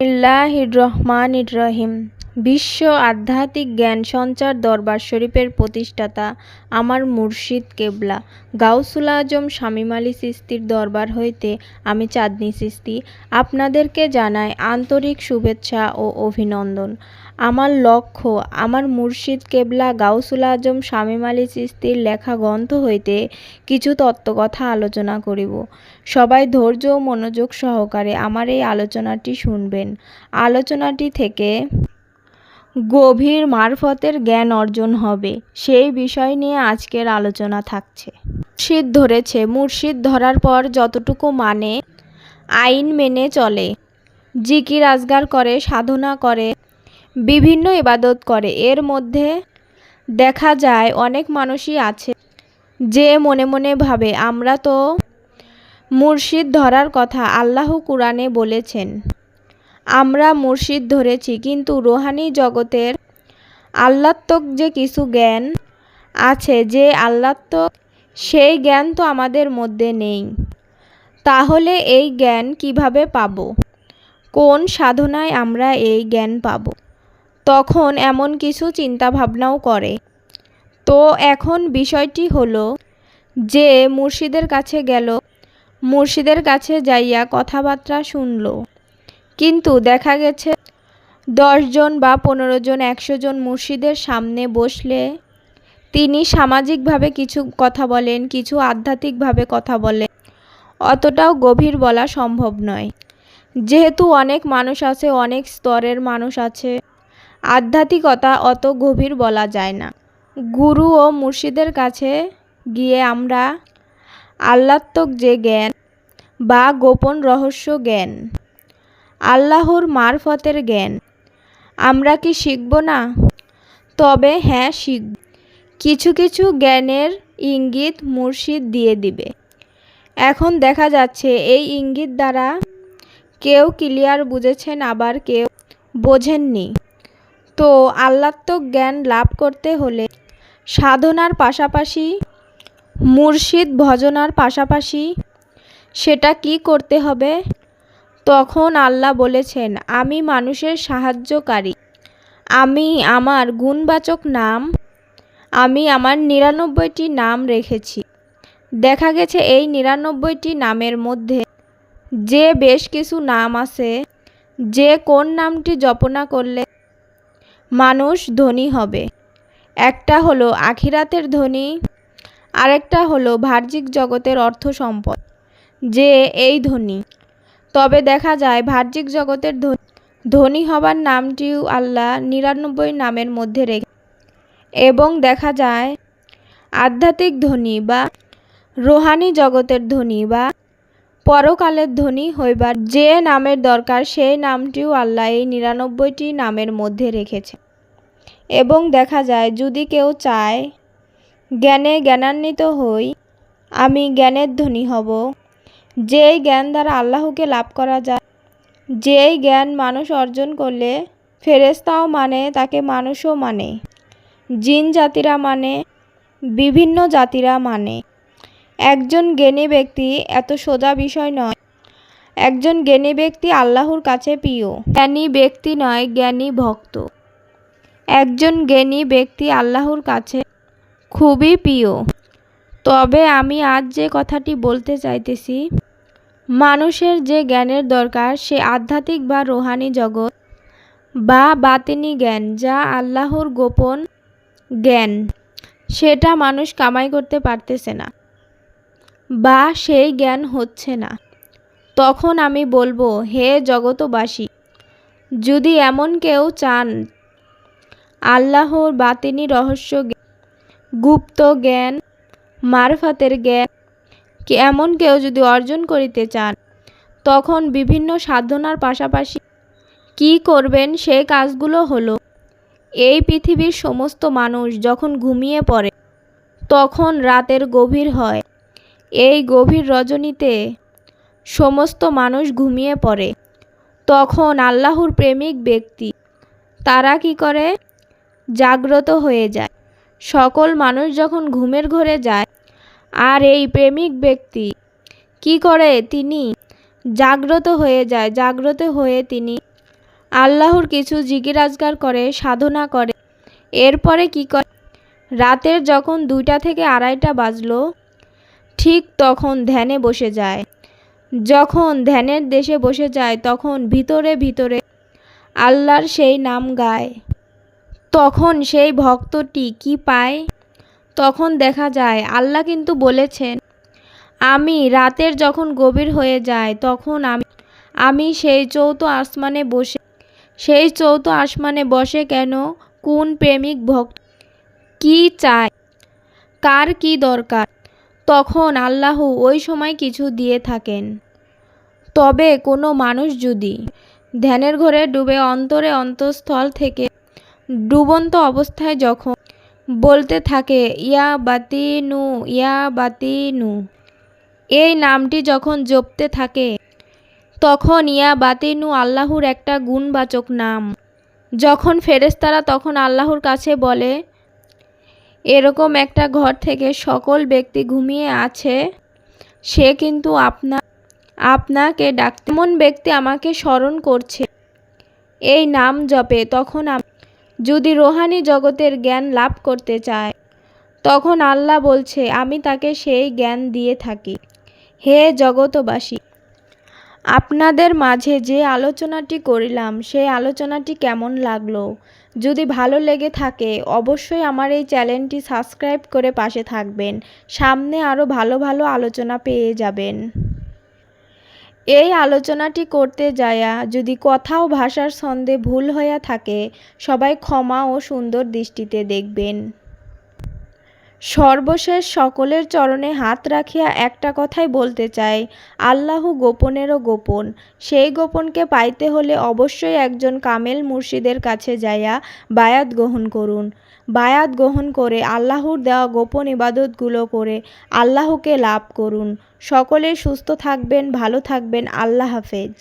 اللہ الرحمن الرحیم۔ বিশ্ব আধ্যাত্মিক জ্ঞান সঞ্চার দরবার শরীফের প্রতিষ্ঠাতা আমার মুর্শিদ কেবলা। গাউসুল আজম আলী সিস্তির দরবার হইতে আমি চাঁদনি সিস্তি। আপনাদেরকে জানাই আন্তরিক শুভেচ্ছা ও অভিনন্দন। আমার লক্ষ্য আমার মুর্শিদ কেবলা গাউসুল আজম শামীম আলী চিস্তির লেখা গ্রন্থ হইতে কিছু তত্ত্বকথা আলোচনা করিব। সবাই ধৈর্য ও মনোযোগ সহকারে আমার এই আলোচনাটি শুনবেন। আলোচনাটি থেকে গভীর মারফতের জ্ঞান অর্জন হবে। সেই বিষয় নিয়ে আজকের আলোচনা থাকছে। মুর্শিদ ধরেছে, মুর্শিদ ধরার পর যতটুকু মানে আইন মেনে চলে। জিকির আজগার করে, সাধনা করে, বিভিন্ন ইবাদত করে। এর মধ্যে দেখা যায়, অনেক মানুষই আছে যে মনে মনে ভাবে, আমরা তো মুর্শিদ ধরার কথা আল্লাহ কুরআনে বলেছেন। আমরা মুর্শিদ ধরেছি, কিন্তু রোহানি জগতের আল্লাত্মক যে কিছু জ্ঞান আছে, যে আল্লাত্মক, সেই জ্ঞান তো আমাদের মধ্যে নেই। তাহলে এই জ্ঞান কীভাবে পাব? কোন সাধনায় আমরা এই জ্ঞান পাব? তখন এমন কিছু চিন্তা ভাবনাও করে। তো এখন বিষয়টি হলো যে মুর্শিদের কাছে গেল, মুর্শিদের কাছে যাইয়া কথাবার্তা শুনল। কিন্তু দেখা গেছে দশজন বা পনেরো জন একশো জন মুর্শিদের সামনে বসলে তিনি সামাজিকভাবে কিছু কথা বলেন, কিছু আধ্যাত্মিকভাবে কথা বলেন। অতটাও গভীর বলা সম্ভব নয়। যেহেতু অনেক মানুষ আছে, অনেক স্তরের মানুষ আছে, আধ্যাত্মিকতা অত গভীর বলা যায় না। গুরু ও মুর্শিদের কাছে গিয়ে আমরা আল্লাত্মক যে জ্ঞান বা গোপন রহস্য জ্ঞান আল্লাহর মারফতের জ্ঞান। আমরা কি শিখব না? তবে হ্যাঁ শিখব। কিছু কিছু জ্ঞানের ইঙ্গিত মুর্শিদ দিয়ে দিবে। এখন দেখা যাচ্ছে এই ইঙ্গিত দ্বারা কেউ ক্লিয়ার বুঝেছেন, আবার কেউ বোঝেননি। তো আল্লাত্মক জ্ঞান লাভ করতে হলে সাধনার পাশাপাশি, মুর্শিদ ভজনার পাশাপাশি সেটা কি করতে হবে? তখন আল্লাহ বলেছেন, আমি মানুষের সাহায্যকারী। আমি আমার গুণবাচক নাম, আমি আমার নিরানব্বইটি নাম রেখেছি। দেখা গেছে এই নিরানব্বইটি নামের মধ্যে যে বেশ কিছু নাম আছে, যে কোন নামটি জপনা করলে মানুষ ধনী হবে? একটা হলো আখিরাতের ধনী, আরেকটা হলো বাহ্যিক জগতের অর্থ সম্পদ যে এই ধনী। তবে দেখা যায় বাহ্যিক জগতের ধনী হবার নামটিও আল্লাহ নিরানব্বই নামের মধ্যে রেখে, এবং দেখা যায়, আধ্যাত্মিক ধনী বা রোহানি জগতের ধনী বা পরকালের ধনী হইবার যে নামের দরকার, সেই নামটিও আল্লাহ এই নিরানব্বইটি নামের মধ্যে রেখেছে। এবং দেখা যায়, যদি কেউ চায়, জ্ঞানে জ্ঞানান্বিত হই, আমি জ্ঞানের ধনী হব। যেই জ্ঞান দ্বারা আল্লাহকে লাভ করা যায়, যেই জ্ঞান মানুষ অর্জন করলে ফেরেস্তাও মানে তাকে মানুষও মানে। জিন জাতিরা মানে বিভিন্ন জাতিরা মানে। একজন জ্ঞানী ব্যক্তি এত সোজা বিষয় নয়। একজন জ্ঞানী ব্যক্তি আল্লাহর কাছে প্রিয়। জ্ঞানী ব্যক্তি নয়, জ্ঞানী ভক্ত। একজন জ্ঞানী ব্যক্তি আল্লাহর কাছে খুবই প্রিয়। তবে আমি আজ যে কথাটি বলতে চাইতেছি, মানুষের যে জ্ঞানের দরকার, সে আধ্যাত্মিক বা রোহানি জগৎ বা বাতিনি জ্ঞান, যা আল্লাহর গোপন জ্ঞান, সেটা মানুষ কামাই করতে পারতেছে না বা সেই জ্ঞান হচ্ছে না। তখন আমি বলব, হে জগতবাসী যদি এমন কেউ চান আল্লাহর বাতিনি রহস্য গুপ্ত জ্ঞান মারফাতের জ্ঞান কি এমন কেউ যদি অর্জন করিতে চান, তখন বিভিন্ন সাধনার পাশাপাশি কি করবেন সেই কাজগুলো হলো, এই পৃথিবীর সমস্ত মানুষ যখন ঘুমিয়ে পড়ে, তখন রাতের গভীর হয়। এই গভীর রজনীতে সমস্ত মানুষ ঘুমিয়ে পড়ে। তখন আল্লাহর প্রেমিক ব্যক্তি, তারা কি করে? জাগ্রত হয়ে যায়। সকল মানুষ যখন ঘুমের ঘরে যায় আর এই প্রেমিক ব্যক্তি কি করে তিনি? জাগ্রত হয়ে যায়, জাগ্রত হয়ে তিনি আল্লাহর কিছু জিজ্ঞাসগার করে, সাধনা করে। এরপরে কি করে? রাতের যখন দুইটা থেকে আড়াইটা বাজলো, ঠিক তখন ধ্যানে বসে যায়। যখন ধ্যানের দেশে বসে যায়, তখন ভিতরে ভিতরে আল্লাহর সেই নাম গায়। তখন সেই ভক্তটি কি পায়? তখন দেখা যায়, আল্লাহ কিন্তু বলেছেন, আমি রাতের যখন গভীর হয়ে যায়, তখন আমি আমি সেই চৌথ আসমানে বসে, সেই চৌথ আসমানে বসে কেন? কোন প্রেমিক ভক্ত? কি চায়? কার কি দরকার? তখন আল্লাহ ওই সময় কিছু দিয়ে থাকেন। তবে কোনো মানুষ যদি ধ্যানের ঘরে ডুবে অন্তরে অন্তঃস্থল থেকে ডুবন্ত অবস্থায় যখন বলতে থাকে, ইয়া বাতি নু ইয়া বাতি নু এই নামটি যখন জপতে থাকে, তখন ইয়া বাতিনু আল্লাহর একটা গুণবাচক নাম। যখন ফেরেশতারা তখন আল্লাহর কাছে বলে, এরকম একটা ঘর থেকে সকল ব্যক্তি ঘুমিয়ে আছে, সে কিন্তু আপনা, আপনাকে ডাকতে এমন ব্যক্তি আমাকে স্মরণ করছে। এই নাম জপে, তখন যদি রোহানি জগতের জ্ঞান লাভ করতে চায়, তখন আল্লাহ বলছে, আমি তাকে সেই জ্ঞান দিয়ে থাকি। হে জগতবাসী আপনাদের মাঝে যে আলোচনাটি করিলাম, সেই আলোচনাটি কেমন লাগল? যদি ভালো লেগে থাকে, অবশ্যই আমার এই চ্যানেলটি সাবস্ক্রাইব করে পাশে থাকবেন। সামনে আরও ভালো ভালো আলোচনা পেয়ে যাবেন। এই আলোচনাটি করতে যায়া যদি কথাও ভাষার ছন্দে ভুল হইয়া থাকে, সবাই ক্ষমা ও সুন্দর দৃষ্টিতে দেখবেন। সর্বশেষ সকলের চরণে হাত রাখিয়া একটা কথাই বলতে চাই, আল্লাহ গোপনেরও গোপন। সেই গোপনকে পাইতে হলে অবশ্যই একজন কামেল মুর্শিদের কাছে যাইয়া বায়াত গ্রহণ করুন। বায়াত গ্রহণ করে আল্লাহর দেওয়া গোপন ইবাদতগুলো করে আল্লাহকে লাভ করুন। সকলে সুস্থ থাকবেন, ভালো থাকবেন। আল্লাহ হাফেজ।